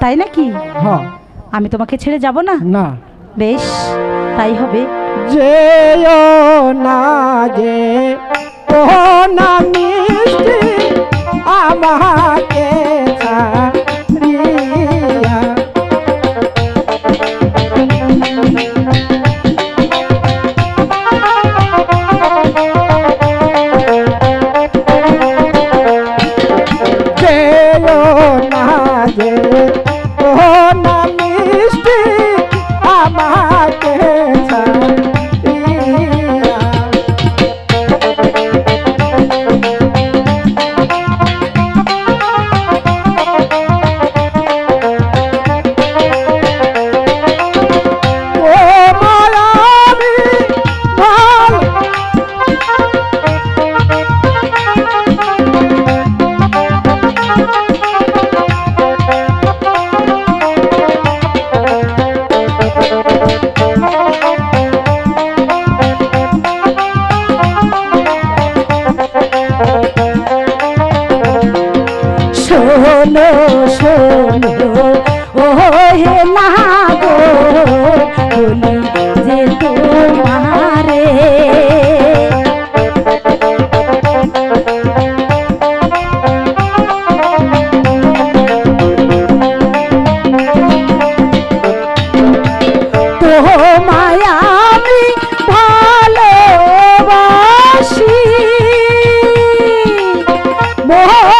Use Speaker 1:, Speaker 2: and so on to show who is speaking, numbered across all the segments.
Speaker 1: তাই নাকি?
Speaker 2: হ্যাঁ।
Speaker 1: আমি তোমাকে ছেড়ে যাব না?
Speaker 2: না।
Speaker 1: বেশ তাই হবে।
Speaker 2: যে না যে না মিষ্টি আমার দেহ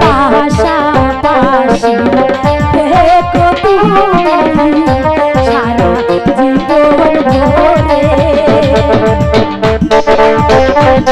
Speaker 2: Bye.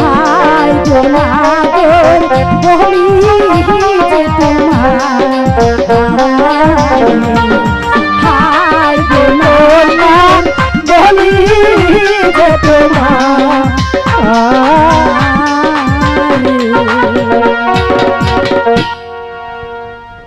Speaker 2: হায় গো
Speaker 1: বলি যে তোমার।